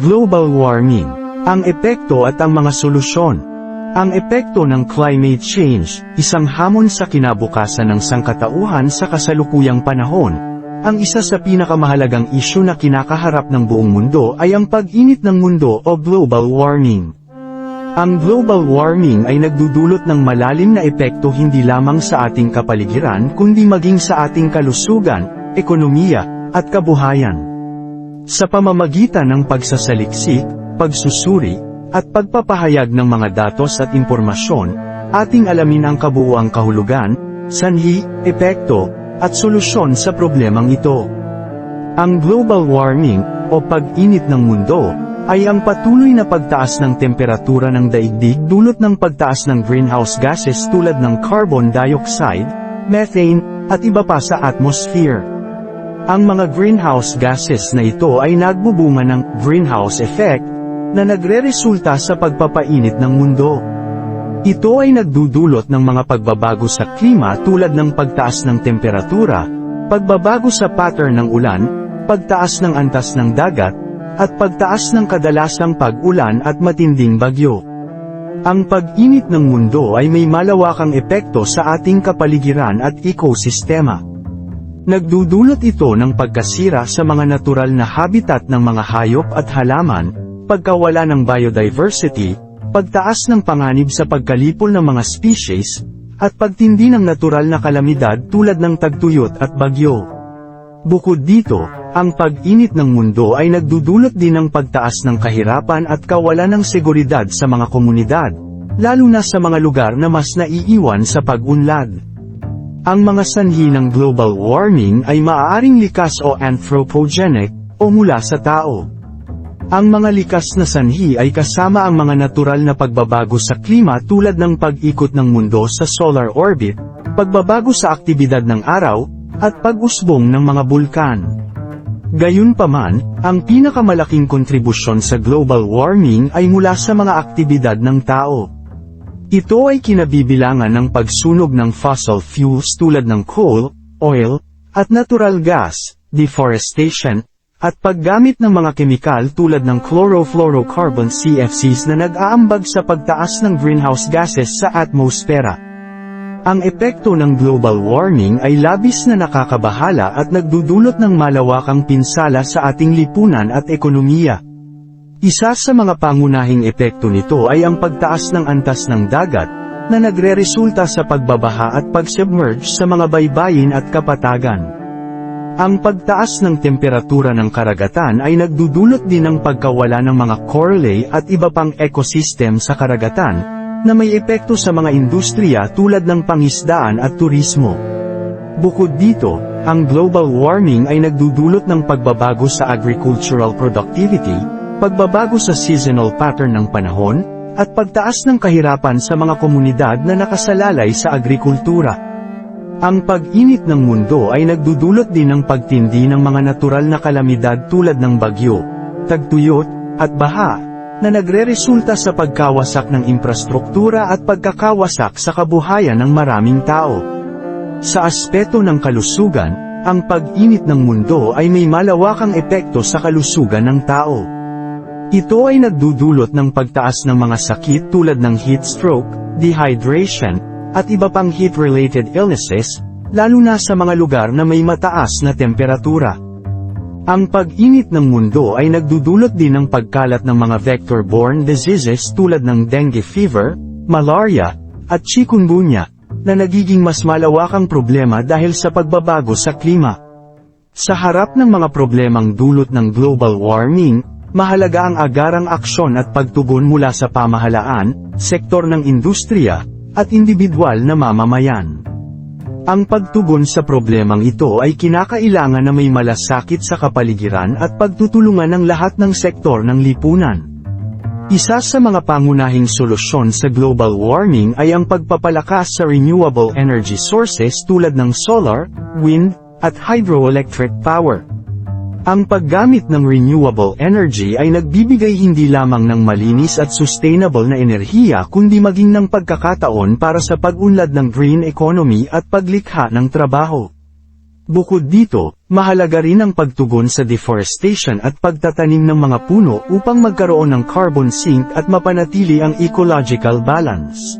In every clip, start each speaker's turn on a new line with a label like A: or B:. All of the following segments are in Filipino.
A: Global warming. Ang epekto at ang mga solusyon. Ang epekto ng climate change, isang hamon sa kinabukasan ng sangkatauhan sa kasalukuyang panahon. Ang isa sa pinakamahalagang isyu na kinakaharap ng buong mundo ay ang pag-init ng mundo o global warming. Ang global warming ay nagdudulot ng malalim na epekto hindi lamang sa ating kapaligiran kundi maging sa ating kalusugan, ekonomiya, at kabuhayan. Sa pamamagitan ng pagsasaliksik, pagsusuri, at pagpapahayag ng mga datos at impormasyon, ating alamin ang kabuuang kahulugan, sanhi, epekto, at solusyon sa problemang ito. Ang global warming, o pag-init ng mundo, ay ang patuloy na pagtaas ng temperatura ng daigdig dulot ng pagtaas ng greenhouse gases tulad ng carbon dioxide, methane, at iba pa sa atmosphere. Ang mga greenhouse gases na ito ay nagbubunga ng greenhouse effect na nagre-resulta sa pagpapainit ng mundo. Ito ay nagdudulot ng mga pagbabago sa klima tulad ng pagtaas ng temperatura, pagbabago sa pattern ng ulan, pagtaas ng antas ng dagat, at pagtaas ng kadalasang pag-ulan at matinding bagyo. Ang pag-init ng mundo ay may malawakang epekto sa ating kapaligiran at ekosistema. Nagdudulot ito ng pagkasira sa mga natural na habitat ng mga hayop at halaman, pagkawala ng biodiversity, pagtaas ng panganib sa pagkalipol ng mga species, at pagtindi ng natural na kalamidad tulad ng tagtuyot at bagyo. Bukod dito, ang pag-init ng mundo ay nagdudulot din ng pagtaas ng kahirapan at kawalan ng seguridad sa mga komunidad, lalo na sa mga lugar na mas naiiwan sa pag-unlad. Ang mga sanhi ng global warming ay maaaring likas o anthropogenic, o mula sa tao. Ang mga likas na sanhi ay kasama ang mga natural na pagbabago sa klima tulad ng pag-ikot ng mundo sa solar orbit, pagbabago sa aktibidad ng araw, at pag-usbong ng mga bulkan. Gayunpaman, ang pinakamalaking kontribusyon sa global warming ay mula sa mga aktibidad ng tao. Ito ay kinabibilangan ng pagsunog ng fossil fuels tulad ng coal, oil, at natural gas, deforestation, at paggamit ng mga kemikal tulad ng chlorofluorocarbon CFCs na nag-aambag sa pagtaas ng greenhouse gases sa atmosfera. Ang epekto ng global warming ay labis na nakakabahala at nagdudulot ng malawakang pinsala sa ating lipunan at ekonomiya. Isa sa mga pangunahing epekto nito ay ang pagtaas ng antas ng dagat, na nagre-resulta sa pagbabaha at pag-submerge sa mga baybayin at kapatagan. Ang pagtaas ng temperatura ng karagatan ay nagdudulot din ng pagkawala ng mga corally at iba pang ecosystem sa karagatan, na may epekto sa mga industriya tulad ng pangisdaan at turismo. Bukod dito, ang global warming ay nagdudulot ng pagbabago sa agricultural productivity, pagbabago sa seasonal pattern ng panahon, at pagtaas ng kahirapan sa mga komunidad na nakasalalay sa agrikultura. Ang pag-init ng mundo ay nagdudulot din ng pagtindi ng mga natural na kalamidad tulad ng bagyo, tagtuyot, at baha, na nagre-resulta sa pagkawasak ng infrastruktura at pagkakawasak sa kabuhayan ng maraming tao. Sa aspeto ng kalusugan, ang pag-init ng mundo ay may malawakang epekto sa kalusugan ng tao. Ito ay nagdudulot ng pagtaas ng mga sakit tulad ng heat stroke, dehydration, at iba pang heat-related illnesses, lalo na sa mga lugar na may mataas na temperatura. Ang pag-init ng mundo ay nagdudulot din ng pagkalat ng mga vector-borne diseases tulad ng dengue fever, malaria, at chikungunya, na nagiging mas malawakang problema dahil sa pagbabago sa klima. Sa harap ng mga problemang dulot ng global warming, Mahalaga ang agarang aksyon at pagtugon mula sa pamahalaan, sektor ng industriya, at individual na mamamayan. Ang pagtugon sa problemang ito ay kinakailangan na may malasakit sa kapaligiran at pagtutulungan ng lahat ng sektor ng lipunan. Isa sa mga pangunahing solusyon sa global warming ay ang pagpapalakas sa renewable energy sources tulad ng solar, wind, at hydroelectric power. Ang paggamit ng renewable energy ay nagbibigay hindi lamang ng malinis at sustainable na enerhiya kundi maging ng pagkakataon para sa pag-unlad ng green economy at paglikha ng trabaho. Bukod dito, mahalaga rin ang pagtugon sa deforestation at pagtatanim ng mga puno upang magkaroon ng carbon sink at mapanatili ang ecological balance.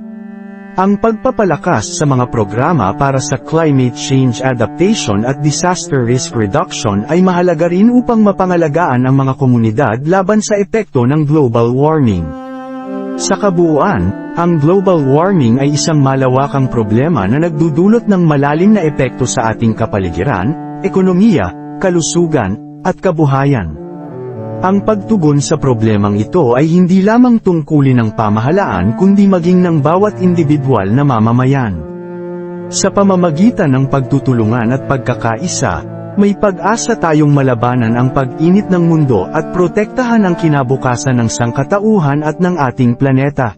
A: Ang pagpapalakas sa mga programa para sa climate change adaptation at disaster risk reduction ay mahalaga rin upang mapangalagaan ang mga komunidad laban sa epekto ng global warming. Sa kabuuan, ang global warming ay isang malawakang problema na nagdudulot ng malalim na epekto sa ating kapaligiran, ekonomiya, kalusugan, at kabuhayan. Ang pagtugon sa problemang ito ay hindi lamang tungkulin ng pamahalaan kundi maging ng bawat individual na mamamayan. Sa pamamagitan ng pagtutulungan at pagkakaisa, may pag-asa tayong malabanan ang pag-init ng mundo at protektahan ang kinabukasan ng sangkatauhan at ng ating planeta.